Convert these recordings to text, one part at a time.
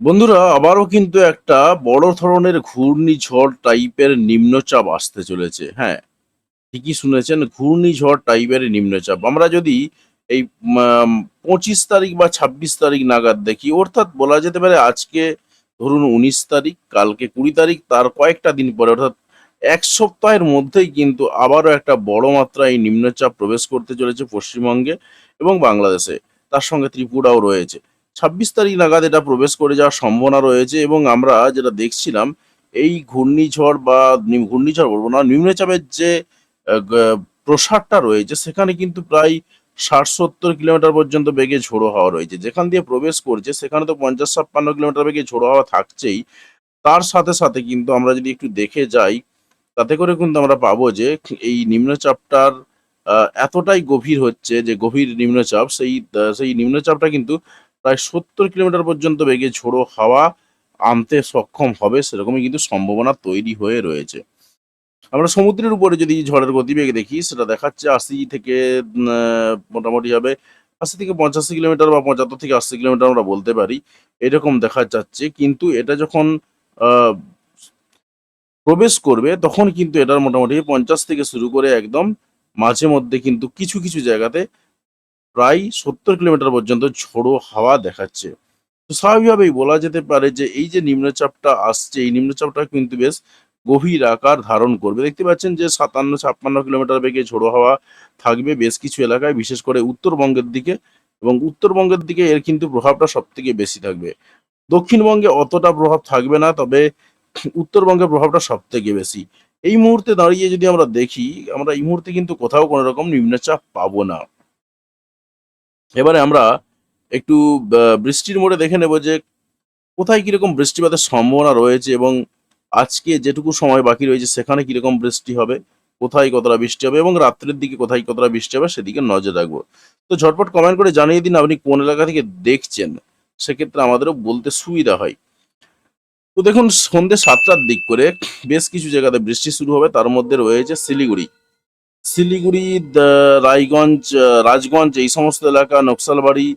বন্ধুরা, আবারও কিন্তু একটা বড় ধরনের ঘূর্ণিঝড় টাইপের নিম্নচাপ আসতে চলেছে। হ্যাঁ ঠিকই শুনেছেন, ঘূর্ণিঝড় টাইপের নিম্নচাপ। আমরা যদি এই পঁচিশ তারিখ বা ছাব্বিশ তারিখ নাগাদ দেখি, অর্থাৎ বলা যেতে পারে আজকে ধরুন উনিশ তারিখ, কালকে কুড়ি তারিখ, তার কয়েকটা দিন পরে, অর্থাৎ এক সপ্তাহের মধ্যেই কিন্তু আবারও একটা বড় মাত্রায় নিম্নচাপ প্রবেশ করতে চলেছে পশ্চিমবঙ্গে এবং বাংলাদেশে। তার সঙ্গে ত্রিপুরাও রয়েছে। ছাব্বিশ তারিখ নাগাদ এটা প্রবেশ করে যাওয়ার সম্ভাবনা রয়েছে এবং আমরা যেটা দেখছিলাম, এই ঘূর্ণিঝড় বা ঘূর্ণিঝড় বলব না, নিম্নচাপের যে প্রসারটা রয়েছে, সেখানে কিন্তু প্রায় ষাট সত্তর কিলোমিটার পর্যন্ত বেগে ঝোড়ো হাওয়া রয়েছে। যেখান দিয়ে প্রবেশ করছে, সেখানে তো পঞ্চাশ ছাপ্পান্ন কিলোমিটার বেগে ঝোড়ো হাওয়া থাকছেই। তার সাথে সাথে কিন্তু আমরা যদি একটু দেখে যাই, তাতে করে কিন্তু আমরা পাবো যে, এই নিম্নচাপটার এতটাই গভীর হচ্ছে যে, গভীর নিম্নচাপ, সেই সেই নিম্নচাপটা কিন্তু প্রায় সত্তর কিলোমিটার পর্যন্ত বেগে ঝোড়ো হাওয়া আনতে সক্ষম হবে, সেরকমই কিন্তু সম্ভাবনা তৈরি হয়ে রয়েছে। আমরা সমুদ্রের উপরে যদি ঝড়ের গতিবেগ দেখি, সেটা দেখাচ্ছে আশি থেকে মোটামুটি হবে আশি থেকে পঁচাশি কিলোমিটার বা পঁচাত্তর থেকে আশি কিলোমিটার আমরা বলতে পারি, এরকম দেখা যাচ্ছে। কিন্তু এটা যখন প্রবেশ করবে, তখন কিন্তু এটার মোটামুটি পঞ্চাশ থেকে শুরু করে একদম মাঝে মধ্যে কিন্তু কিছু কিছু জায়গাতে প্রায় সত্তর কিলোমিটার পর্যন্ত ঝোড়ো হাওয়া দেখাচ্ছে। তো স্বাভাবিকভাবেই বলা যেতে পারে যে এই যে নিম্নচাপটা আসছে, এই নিম্নচাপটা কিন্তু বেশ গভীর আকার ধারণ করবে। দেখতে পাচ্ছেন যে সাতান্ন, ছাপ্পান্ন কিলোমিটার বেগে ঝোড়ো হাওয়া থাকবে বেশ কিছু এলাকায়, বিশেষ করে উত্তরবঙ্গের দিকে। এবং উত্তরবঙ্গের দিকে এর কিন্তু প্রভাবটা সব থেকে বেশি থাকবে। দক্ষিণবঙ্গে অতটা প্রভাব থাকবে না, তবে উত্তরবঙ্গের প্রভাবটা সব থেকে বেশি। এই মুহূর্তে দাঁড়িয়ে যদি আমরা দেখি, আমরা এই মুহূর্তে কিন্তু কোথাও কোনো রকম নিম্নচাপ পাবো না। এবারে আমরা একটু বৃষ্টির মোড়ে দেখে নেব যে কোথায় কীরকম বৃষ্টিপাতের সম্ভাবনা রয়েছে এবং আজকে যেটুকু সময় বাকি রয়েছে, সেখানে কীরকম বৃষ্টি হবে, কোথায় কতটা বৃষ্টি হবে এবং রাত্রের দিকে কোথায় কতটা বৃষ্টি হবে সেদিকে নজর রাখব। তো ঝটপট কমেন্ট করে জানিয়ে দিন আপনি কোন এলাকা থেকে দেখছেন, সেক্ষেত্রে আমাদেরও বলতে সুবিধা হয়। তো দেখুন, সন্ধ্যে সাতটার দিক করে বেশ কিছু জায়গাতে বৃষ্টি শুরু হবে, তার মধ্যে রয়েছে শিলিগুড়ি। শিলিগুড়ি রায়গঞ্জ রাজগঞ্জ, এই সমস্ত এলাকা, নকশালবাড়ি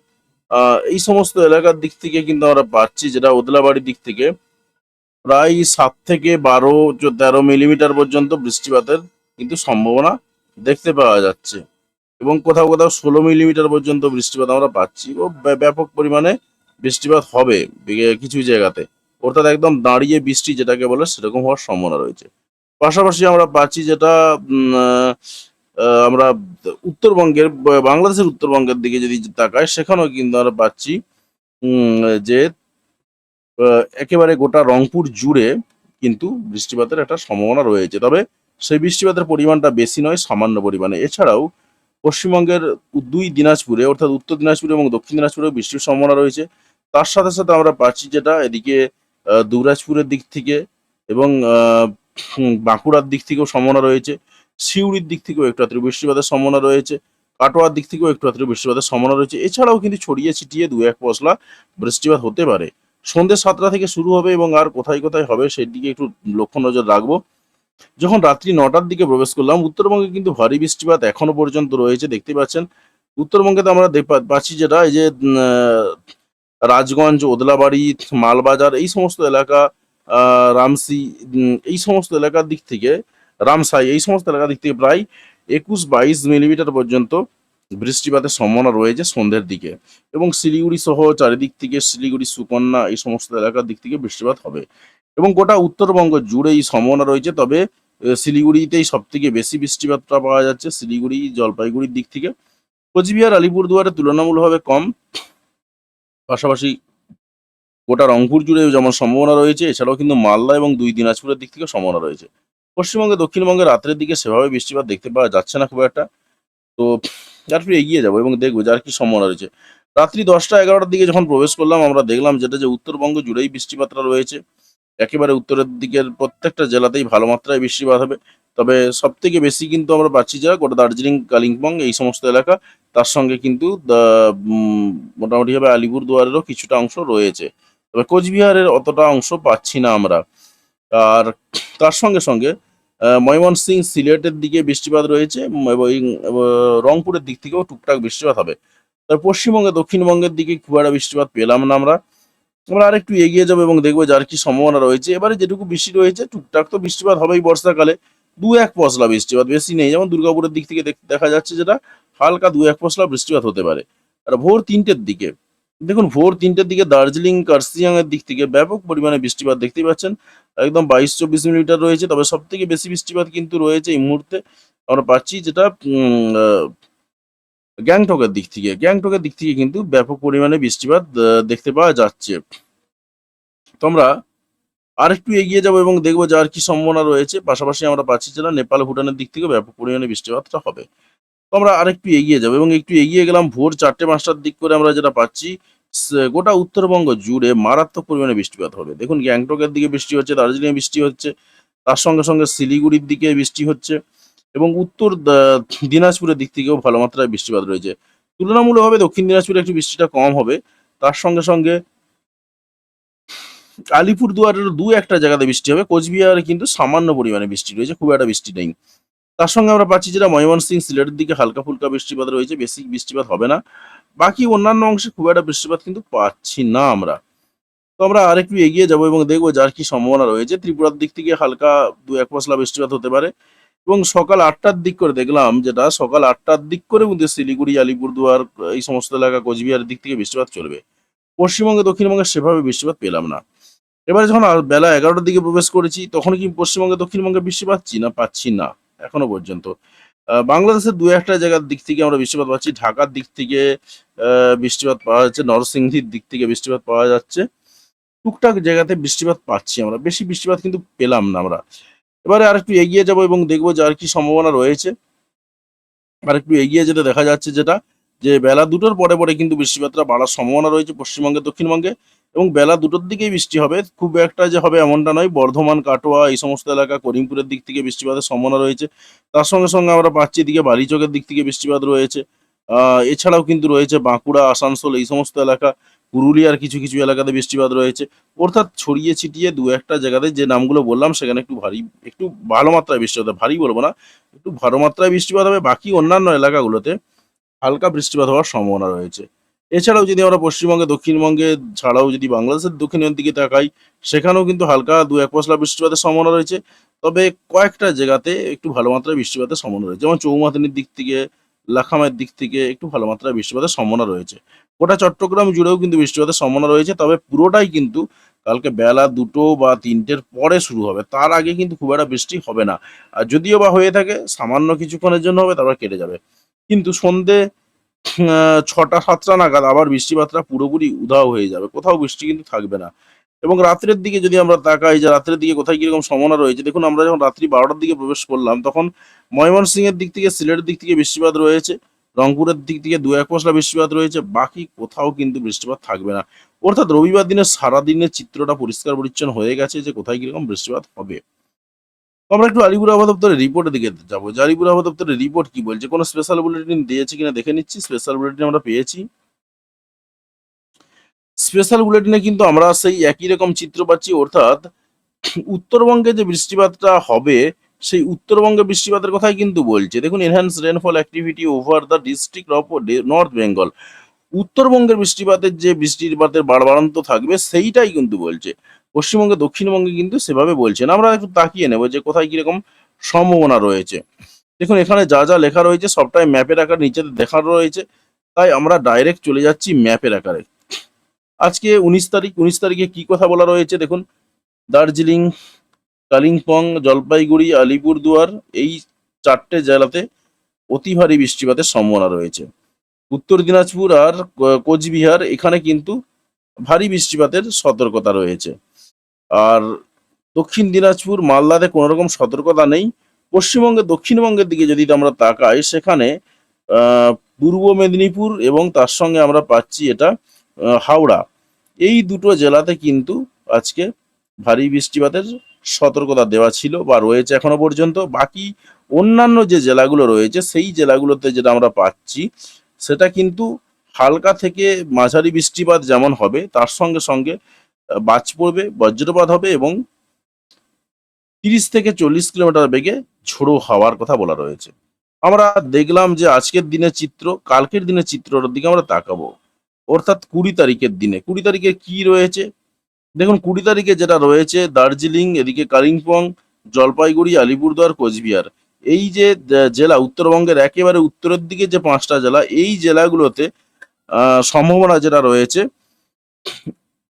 এই সমস্ত এলাকার দিক থেকে কিন্তু আমরা পাচ্ছি যেটা ওদলাবাড়ির দিক থেকে। প্রায় সাত থেকে বারো তেরো মিলিমিটার পর্যন্ত বৃষ্টিপাতের কিন্তু সম্ভাবনা দেখতে পাওয়া যাচ্ছে। এবং কোথাও কোথাও ষোলো মিলিমিটার পর্যন্ত বৃষ্টিপাত আমরা পাচ্ছি। ও ব্য- ব্যাপক পরিমাণে বৃষ্টিপাত হবে কিছু জায়গাতে। অর্থাৎ একদম দাঁড়িয়ে বৃষ্টি যেটাকে বলে সেরকম হওয়ার সম্ভাবনা রয়েছে। পাশাপাশি আমরা পাচ্ছি যেটা আমরা উত্তরবঙ্গের, বাংলাদেশের উত্তরবঙ্গের দিকে যদি তাকাই, সেখানেও কিন্তু আমরা পাচ্ছি যে একেবারে গোটা রংপুর জুড়ে কিন্তু বৃষ্টিপাতের একটা সম্ভাবনা রয়েছে। তবে সেই বৃষ্টিপাতের পরিমাণটা বেশি নয়, সামান্য পরিমাণে। এছাড়াও পশ্চিমবঙ্গের দুই দিনাজপুরে, অর্থাৎ উত্তর দিনাজপুরে এবং দক্ষিণ দিনাজপুরে বৃষ্টির সম্ভাবনা রয়েছে। তার সাথে সাথে আমরা পাচ্ছি যেটা, এদিকে দুবরাজপুরের দিক থেকে এবং বাঁকুড়ার দিক থেকেও সম্ভাবনা রয়েছে, সিউড়ির দিক থেকেও একটু আত্রীয় বৃষ্টিপাতের সম্ভাবনা রয়েছে, কাটোয়ার দিক থেকেও একটু আত্রীয় বৃষ্টিপাতের সম্ভাবনা রয়েছে। এছাড়াও কিন্তু ছড়িয়ে ছিটিয়ে দু এক পশলা বৃষ্টিপাত হতে পারে। সন্ধ্যে সাতটা থেকে শুরু হবে এবং আর কোথায় কোথায় হবে সেদিকে একটু লক্ষ্য নজর রাখব। যখন রাত্রি নটার দিকে প্রবেশ করলাম, উত্তরবঙ্গে কিন্তু ভারী বৃষ্টিপাত এখনও পর্যন্ত রয়েছে, দেখতে পাচ্ছেন। উত্তরবঙ্গে তো আমরা পাচ্ছি যেটা, এই যে রাজগঞ্জ, ওদলাবাড়ি, মালবাজার, এই সমস্ত এলাকা রামসি এই সমস্ত এলাকার দিক থেকে, রামসাই, এই সমস্ত এলাকার দিক থেকে প্রায় একুশ বাইশ মিলিমিটার পর্যন্ত বৃষ্টিপাতের সম্ভাবনা রয়েছে সন্ধ্যের দিকে। এবং শিলিগুড়ি সহ চারিদিক থেকে শিলিগুড়ি, সুকন্যা, এই সমস্ত এলাকার দিক থেকে বৃষ্টিপাত হবে। এবং গোটা উত্তরবঙ্গ জুড়ে এই সম্ভাবনা রয়েছে, তবে শিলিগুড়িতেই সব থেকে বেশি বৃষ্টিপাতটা পাওয়া যাচ্ছে, শিলিগুড়ি, জলপাইগুড়ির দিক থেকে। কোচবিহার, আলিপুরদুয়ারে তুলনামূলকভাবে কম, পাশাপাশি গোটা রংপুর জুড়ে যেমন সম্ভাবনা রয়েছে, এছাড়াও কিন্তু মালদা এবং দুই দিনাজপুরের দিক থেকে সম্ভাবনা রয়েছে। পশ্চিমবঙ্গে দক্ষিণবঙ্গে রাত্রের দিকে সেভাবে বৃষ্টিপাত দেখতে পাওয়া যাচ্ছে না খুব একটা। তো একটু এগিয়ে যাব এবং দেখব যার কি সম্ভাবনা রয়েছে। রাত্রি দশটা এগারোটার দিকে যখন প্রবেশ করলাম, আমরা দেখলাম যেটা যে উত্তরবঙ্গ জুড়েই বৃষ্টিপাতটা রয়েছে। একেবারে উত্তরের দিকের প্রত্যেকটা জেলাতেই ভালো মাত্রায় বৃষ্টিপাত হবে। তবে সব থেকে বেশি কিন্তু আমরা পাচ্ছি যারা গোটা দার্জিলিং, কালিম্পং এই সমস্ত এলাকা। তার সঙ্গে কিন্তু মোটামুটিভাবে আলিপুরদুয়ারেরও কিছুটা অংশ রয়েছে। তবে কোচবিহারের অতটা অংশ পাচ্ছি না আমরা। আর তার সঙ্গে সঙ্গে ময়মনসিং সিলেটের দিকে বৃষ্টিপাত রয়েছে এবং রংপুরের দিক থেকেও টুকটাক বৃষ্টিপাত হবে। তবে পশ্চিমবঙ্গে, দক্ষিণবঙ্গের দিকে খুব একটা বৃষ্টিপাত পেলাম না আমরা। আমরা আরেকটু এগিয়ে যাব এবং দেখব যার কি সম্ভাবনা রয়েছে। এবারে যেটুকু বৃষ্টি রয়েছে, টুকটাক তো বৃষ্টিপাত হবেই বর্ষাকালে। দু এক পশলা বৃষ্টিপাত, বেশি নেই। যেমন দুর্গাপুরের দিক থেকে দেখা যাচ্ছে যেটা হালকা দু এক পশলা বৃষ্টিপাত হতে পারে। আর ভোর তিনটের দিকে দেখুন, ভোর তিনটের দিকে দার্জিলিং কার্সিয়াং এর দিক থেকে ব্যাপক পরিমাণে বৃষ্টিপাত দেখতেই পাচ্ছেন। একদম বাইশ চব্বিশ মিলিমিটার রয়েছে, তবে সব থেকে বেশি বৃষ্টিপাত কিন্তু রয়েছে এই মুহূর্তে। আমরা পাচ্ছি যেটা গ্যাংটকের দিক থেকে। গ্যাংটকের দিক থেকে কিন্তু ব্যাপক পরিমাণে বৃষ্টিপাত দেখতে পাওয়া যাচ্ছে। তো আমরা আরেকটু এগিয়ে যাব এবং দেখব যার কি সম্ভাবনা রয়েছে। পাশাপাশি আমরা পাচ্ছি যেটা, নেপাল, ভুটানের দিক থেকে ব্যাপক পরিমাণে বৃষ্টিপাতটা হবে। আমরা আরেকটু এগিয়ে যাব এবং একটু এগিয়ে গেলাম ভোর চারটে পাঁচটার দিক করে আমরা যেটা পাচ্ছি গোটা উত্তরবঙ্গ জুড়ে মারাত্মক পরিমাণে বৃষ্টিপাত হবে। দেখুন গ্যাংটকের দিকে বৃষ্টি হচ্ছে, দার্জিলিংয়ে বৃষ্টি হচ্ছে, তার সঙ্গে সঙ্গে শিলিগুড়ির দিকে বৃষ্টি হচ্ছে এবং উত্তর দিনাজপুরের দিক থেকেও ভালো মাত্রায় বৃষ্টিপাত রয়েছে। তুলনামূলকভাবে দক্ষিণ দিনাজপুরে একটু বৃষ্টিটা কম হবে, তার সঙ্গে সঙ্গে আলিপুরদুয়ারের দু একটা জায়গাতে বৃষ্টি হবে, কোচবিহারে কিন্তু সামান্য পরিমাণে বৃষ্টি রয়েছে, খুব একটা বৃষ্টি নেই। তার সঙ্গে আমরা পাচ্ছি যেটা ময়মনসিং সিলেটের দিকে হালকা ফুলকা বৃষ্টিপাত রয়েছে বেশি বৃষ্টিপাত হবে না। বাকি অন্যান্য অংশে খুব একটা বৃষ্টিপাত কিন্তু পাচ্ছি না আমরা। তো আমরা আরেকটু এগিয়ে যাব এবং দেখব যার কি সম্ভাবনা রয়েছে। ত্রিপুরার দিক থেকে হালকা দু এক পশলা বৃষ্টিপাত হতে পারে এবং সকাল আটটার দিক করে দেখলাম যেটা সকাল আটটার দিক করে কিন্তু শিলিগুড়ি, আলিপুরদুয়ার, এই সমস্ত এলাকা, কোচবিহারের দিক থেকে বৃষ্টিপাত চলবে। পশ্চিমবঙ্গে, দক্ষিণবঙ্গে সেভাবে বৃষ্টিপাত পেলাম না। এবারে যখন বেলা এগারোটার দিকে প্রবেশ করেছি তখন কি পশ্চিমবঙ্গে, দক্ষিণবঙ্গে বৃষ্টি পাচ্ছি না পাচ্ছি না। এখনও পর্যন্ত। বাংলাদেশের দু একটা জায়গার দিক থেকে আমরা বৃষ্টিপাত পাচ্ছি। ঢাকার দিক থেকে বৃষ্টিপাত পাওয়া যাচ্ছে, নরসিংদীর দিক থেকে বৃষ্টিপাত পাওয়া যাচ্ছে। টুকটাক জায়গাতে বৃষ্টিপাত পাচ্ছি আমরা। বেশি বৃষ্টিপাত কিন্তু পেলাম না আমরা। এবারে আর একটু এগিয়ে যাব এবং দেখব যার কি সম্ভাবনা রয়েছে। আর একটু এগিয়ে যেতে দেখা যাচ্ছে যেটা, যে বেলা দুটোর পরে পরে কিন্তু বৃষ্টিপাতটা বাড়ার সম্ভাবনা রয়েছে পশ্চিমবঙ্গে, দক্ষিণবঙ্গে। এবং বেলা দুটোর দিকেই বৃষ্টি হবে। খুব একটা যে হবে এমনটা নয়। বর্ধমান, কাটোয়া এই সমস্ত এলাকা করিমপুরের দিক থেকে বৃষ্টিপাতের সম্ভাবনা রয়েছে। তার সঙ্গে সঙ্গে আমরা পাচ্ছি এদিকে বালিচকের দিক থেকে বৃষ্টিপাত রয়েছে। এছাড়াও কিন্তু রয়েছে বাঁকুড়া, আসানসোল এই সমস্ত এলাকা। পুরুলিয়ার কিছু কিছু এলাকাতে বৃষ্টিপাত রয়েছে। অর্থাৎ ছড়িয়ে ছিটিয়ে দু একটা জায়গাতে যে নামগুলো বললাম, সেখানে একটু ভারী, একটু ভালো মাত্রায় বৃষ্টিপাত হবে ভারী বলব না, একটু ভালো মাত্রায় বৃষ্টিপাত হবে। বাকি অন্যান্য এলাকাগুলোতে হালকা বৃষ্টিপাত হওয়ার সম্ভাবনা রয়েছে। এছাড়াও যদি আমরা পশ্চিমবঙ্গে, দক্ষিণবঙ্গে, ছাড়াও যদি বাংলাদেশের দক্ষিণের দিকে তাকাই, সেখানেও কিন্তু হালকা দু এক পশলা বৃষ্টিপাতের সম্ভাবনা রয়েছে। তবে কয়েকটা জায়গাতে একটু ভালো মাত্রায় বৃষ্টিপাতের সম্ভাবনা রয়েছে। যেমন চৌমাথানির দিক থেকে, লাখামের দিক থেকে একটু ভালো মাত্রায় বৃষ্টিপাতের সম্ভাবনা রয়েছে। গোটা চট্টগ্রাম জুড়েও কিন্তু বৃষ্টিপাতের সম্ভাবনা রয়েছে, তবে পুরোটাই কিন্তু কালকে বেলা দুটো বা তিনটের পরে শুরু হবে। তার আগে কিন্তু খুব একটা বৃষ্টি হবে না। আর যদিও বা হয়ে থাকে, সামান্য কিছুক্ষণের জন্য হবে, তারপর কেটে যাবে। কিন্তু সন্ধে ছটা, সাতটা নাগাদ আবার বৃষ্টিপাতটা পুরোপুরি উধাও হয়ে যাবে। কোথাও বৃষ্টি কিন্তু থাকবে না। এবং রাত্রের দিকে যদি আমরা তাকাই যে রাত্রের দিকে কোথায় কীরকম সম্ভাবনা রয়েছে, দেখুন আমরা যখন রাত্রি বারোটার দিকে প্রবেশ করলাম, তখন ময়মনসিং এর দিক থেকে, সিলেটের দিক থেকে বৃষ্টিপাত রয়েছে, রংপুরের দিক থেকে দু এক পশলা বৃষ্টিপাত রয়েছে, বাকি কোথাও কিন্তু বৃষ্টিপাত থাকবে না। অর্থাৎ রবিবার দিনের সারাদিনের চিত্রটা পরিষ্কার পরিচ্ছন্ন হয়ে গেছে যে কোথায় কীরকম বৃষ্টিপাত হবে। আমরা একটু আলিপুর আবহাওয়া দপ্তরের রিপোর্টের দিকে যাব। যে আলিপুর আবহাওয়া দপ্তরের রিপোর্ট কি বলছে? কোনো স্পেশাল বুলেটিন দিয়েছে কিনা দেখে নিচ্ছি। স্পেশাল বুলেটিন আমরা পেয়েছি। স্পেশাল বুলেটিনে কিন্তু আমরা সেই একই রকম চিত্র পাচ্ছি, অর্থাৎ উত্তরবঙ্গে যে বৃষ্টিপাতটা হবে, সেই উত্তরবঙ্গে বৃষ্টিপাতের কথাই কিন্তু বলছে। দেখুন enhance rainfall activity over the district of North Bengal উত্তরবঙ্গের বৃষ্টিপাতের যে বৃষ্টিপাতের বাড়বাড়ন্ত থাকবে, সেইটাই কিন্তু বলছে। পশ্চিমবঙ্গে, দক্ষিণবঙ্গে কিন্তু সেভাবে বলছে না। আমরা একটু তাকিয়ে নেব যে কোথায় কীরকম সম্ভাবনা রয়েছে। দেখুন, এখানে যা যা লেখা রয়েছে সবটাই ম্যাপের আকার নিচে দেখানো রয়েছে। তাই আমরা ডাইরেক্ট চলে যাচ্ছি ম্যাপের আকারে। আজকে উনিশ তারিখ, উনিশ তারিখে কি কথা বলা রয়েছে দেখুন? দার্জিলিং, কালিম্পং, জলপাইগুড়ি, আলিপুরদুয়ার এই চারটে জেলাতে অতি ভারী বৃষ্টিপাতের সম্ভাবনা রয়েছে। উত্তর দিনাজপুর আর কোচবিহার এখানে কিন্তু ভারী বৃষ্টিপাতের সতর্কতা রয়েছে। আর দক্ষিণ দিনাজপুর, মালদাতে কোনো রকম সতর্কতা নেই। পশ্চিমবঙ্গে দক্ষিণবঙ্গের দিকে যদি আমরা তাকাই, সেখানে পূর্ব মেদিনীপুর এবং তার সঙ্গে আমরা পাচ্ছি এটা হাওড়া। এই দুটো জেলাতে কিন্তু আজকে ভারী বৃষ্টিপাতের সতর্কতা দেওয়া ছিল বা রয়েছে এখনও পর্যন্ত। বাকি অন্যান্য যে জেলাগুলো রয়েছে, সেই জেলাগুলোতে যেটা আমরা পাচ্ছি, সেটা কিন্তু হালকা থেকে মাঝারি বৃষ্টিপাত যেমন হবে, তার সঙ্গে সঙ্গে বাজ পড়বে, বজ্রপাত হবে এবং তিরিশ থেকে চল্লিশ কিলোমিটার বেগে ঝোড়ো হাওয়ার কথা বলা রয়েছে। আমরা দেখলাম যে আজকের দিনের চিত্র, কালকের দিনের চিত্রটার দিকে আমরা তাকাবো। অর্থাৎ কুড়ি তারিখের দিনে। কুড়ি তারিখে কি রয়েছে? দেখুন, কুড়ি তারিখে যেটা রয়েছে, দার্জিলিং, এদিকে কালিম্পং, জলপাইগুড়ি, আলিপুরদুয়ার, কোচবিহার। এই যে জেলা উত্তরবঙ্গের একেবারে উত্তরের দিকে যে পাঁচটা জেলা, এই জেলাগুলোতে সম্ভাবনা যেটা রয়েছে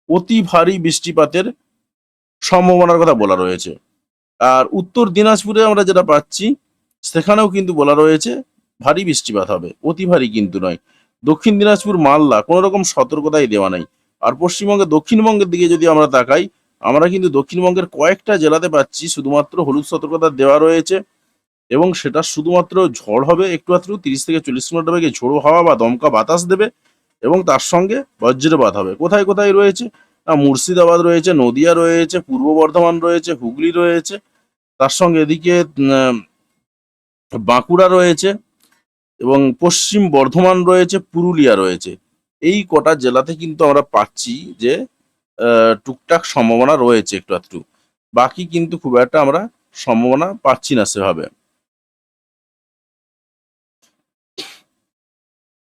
অতি ভারী বৃষ্টিপাতের সম্ভাবনার কথা বলা রয়েছে। আর উত্তর দিনাজপুরে আমরা যেটা পাচ্ছি, সেখানেও কিন্তু বলা রয়েছে ভারী বৃষ্টিপাত হবে। অতি ভারী কিন্তু নয়। দক্ষিণ দিনাজপুর, মালদা কোনো রকম সতর্কতাই দেওয়া নাই। আর পশ্চিমবঙ্গে দক্ষিণবঙ্গের দিকে যদি আমরা তাকাই, আমরা কিন্তু দক্ষিণবঙ্গের কয়েকটা জেলাতে পাচ্ছি, শুধুমাত্র হলুদ সতর্কতা দেওয়া রয়েছে এবং সেটা শুধুমাত্র ঝড় হবে, একটু আত্র তিরিশ থেকে চল্লিশ কিলোমিটার বেগে ঝোড়ো হাওয়া বা দমকা বাতাস দেবে। এবং তার সঙ্গে বজ্রপাত হবে। কোথায় কোথায় রয়েছে? না মুর্শিদাবাদ রয়েছে, নদিয়া রয়েছে, পূর্ব বর্ধমান রয়েছে, হুগলি রয়েছে। তার সঙ্গে এদিকে বাঁকুড়া রয়েছে এবং পশ্চিম বর্ধমান রয়েছে, পুরুলিয়া রয়েছে। এই কটা জেলাতে কিন্তু আমরা পাচ্ছি যে টুকটাক সম্ভাবনা রয়েছে একটু আধটু। বাকি কিন্তু খুব একটা আমরা সম্ভাবনা পাচ্ছি না সেভাবে।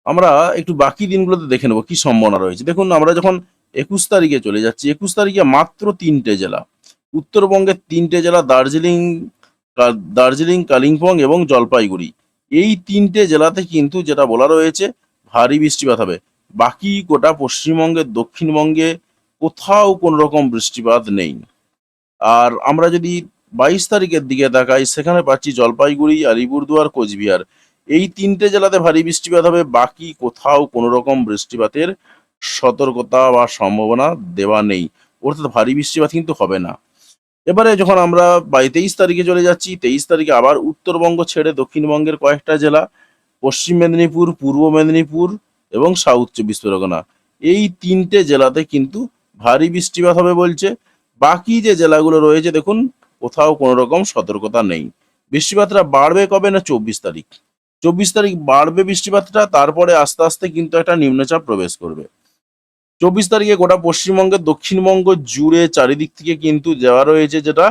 আমরা একটু বাকি দিনগুলোতে দেখে নেব, কি সম্ভাবনা রয়েছে। দেখুন, আমরা যখন একুশ তারিখে চলে যাচ্ছি, একুশ তারিখে মাত্র তিনটে জেলা। উত্তরবঙ্গের তিনটে জেলা, দার্জিলিং দার্জিলিং, কালিম্পং এবং জলপাইগুড়ি। এই তিনটে জেলাতে কিন্তু যেটা বলা রয়েছে, ভারী বৃষ্টিপাত হবে। বাকি গোটা পশ্চিমবঙ্গের দক্ষিণবঙ্গে কোথাও কোনো রকম বৃষ্টিপাত নেই। আর আমরা যদি বাইশ তারিখের দিকে তাকাই, সেখানে পাচ্ছি জলপাইগুড়ি, আলিপুরদুয়ার, কোচবিহার। এই তিনটে জেলাতে ভারী বৃষ্টিপাত হবে। বাকি কোথাও কোনো রকম বৃষ্টিপাতের সতর্কতা বা সম্ভাবনা দেওয়া নেই। অর্থাৎ ভারী বৃষ্টিপাত কিন্তু হবে না। এবারে যখন আমরা বাই তেইশ তারিখে চলে যাচ্ছি, তেইশ তারিখে আবার উত্তরবঙ্গ ছেড়ে দক্ষিণবঙ্গের কয়েকটা জেলা, পশ্চিম মেদিনীপুর, পূর্ব মেদিনীপুর এবং সাউথ চব্বিশ পরগনা। এই তিনটে জেলাতে কিন্তু ভারী বৃষ্টিপাত হবে বলছে। বাকি যে জেলাগুলো রয়েছে, দেখুন, কোথাও কোনো রকম সতর্কতা নেই। বৃষ্টিপাতটা বাড়বে কবে না চব্বিশ তারিখ? চব্বিশ তারিখ বাড়বে বৃষ্টিপাতটা, তারপরে আস্তে আস্তে কিন্তু একটা নিম্নচাপ প্রবেশ করবে। চব্বিশ তারিখে গোটা পশ্চিমবঙ্গের দক্ষিণবঙ্গ জুড়ে চারিদিক থেকে কিন্তু দেওয়া রয়েছে যেটা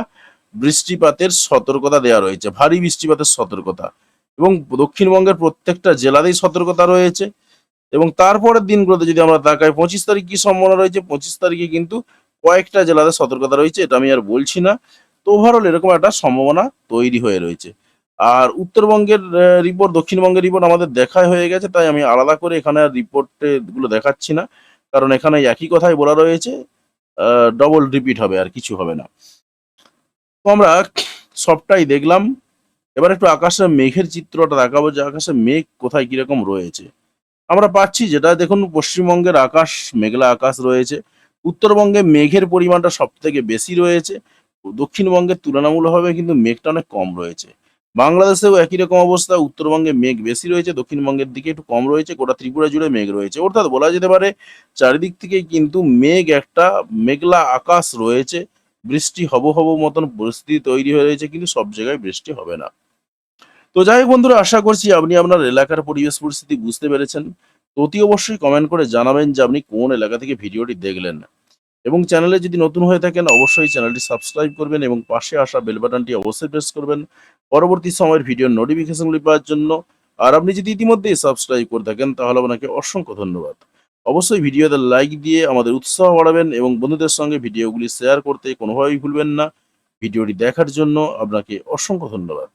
বৃষ্টিপাতের সতর্কতা দেওয়া রয়েছে, ভারী বৃষ্টিপাতের সতর্কতা। এবং দক্ষিণবঙ্গের প্রত্যেকটা জেলাতেই সতর্কতা রয়েছে। এবং তারপরের দিনগুলোতে যদি আমরা তাকাই, পঁচিশ তারিখ কি সম্ভাবনা রয়েছে? পঁচিশ তারিখে কিন্তু কয়েকটা জেলাতে সতর্কতা রয়েছে, এটা আমি আর বলছি না। তো ওভারঅল এরকম একটা সম্ভাবনা তৈরি হয়ে রয়েছে। আর উত্তরবঙ্গের রিপোর্ট দক্ষিণবঙ্গের রিপোর্ট আমাদের দেখাই হয়ে গেছে, তাই আমি আলাদা করে এখানে আর রিপোর্টে গুলো দেখাচ্ছি না। কারণ এখানে একই কথাই বলা রয়েছে ডবল রিপিট হবে আর কিছু হবে না। তো আমরা সবটাই দেখলাম। এবার একটু আকাশে মেঘের চিত্রটা দেখাবো যে আকাশে মেঘ কোথায় কীরকম রয়েছে। আমরা পাচ্ছি যেটা, দেখুন, পশ্চিমবঙ্গের আকাশ, মেঘলা আকাশ রয়েছে। উত্তরবঙ্গে মেঘের পরিমাণটা সব থেকে বেশি রয়েছে। দক্ষিণবঙ্গের তুলনামূলকভাবে কিন্তু মেঘটা অনেক কম রয়েছে। বাংলাদেশেও একই রকম অবস্থা, উত্তরবঙ্গে মেঘ বেশি রয়েছে, দক্ষিণবঙ্গের দিকে একটু কম রয়েছে, গোটা ত্রিপুরা জুড়ে মেঘ রয়েছে। অর্থাৎ বলা যেতে পারে, চারিদিক থেকে কিন্তু মেঘ একটা মেঘলা আকাশ রয়েছে, বৃষ্টি হব হব মতন পরিস্থিতি তৈরি হয়ে রয়েছে, কিন্তু সব জায়গায় বৃষ্টি হবে না। তো যাই হোক বন্ধুরা, আশা করছি আপনি আপনার এলাকার পরিবেশ পরিস্থিতি বুঝতে পেরেছেন। অতি অবশ্যই কমেন্ট করে জানাবেন যে আপনি কোন এলাকা থেকে ভিডিওটি দেখলেন। এবং চ্যানেলে যদি নতুন হয়ে থাকেন, অবশ্যই চ্যানেলটি সাবস্ক্রাইব করবেন এবং পাশে আসা বেল বাটনটি অবশ্যই প্রেস করবেন। পরবর্তী সময়ের ভিডিওর নোটিফিকেশনগুলি পাওয়ার জন্য। আর আপনি যদি ইতিমধ্যেই সাবস্ক্রাইব করে থাকেন, তাহলে আপনাকে অসংখ্য ধন্যবাদ। অবশ্যই ভিডিওতে লাইক দিয়ে আমাদের উৎসাহ বাড়াবেন এবং বন্ধুদের সঙ্গে ভিডিওগুলি শেয়ার করতে কোনোভাবেই ভুলবেন না। ভিডিওটি দেখার জন্য আপনাকে অসংখ্য ধন্যবাদ।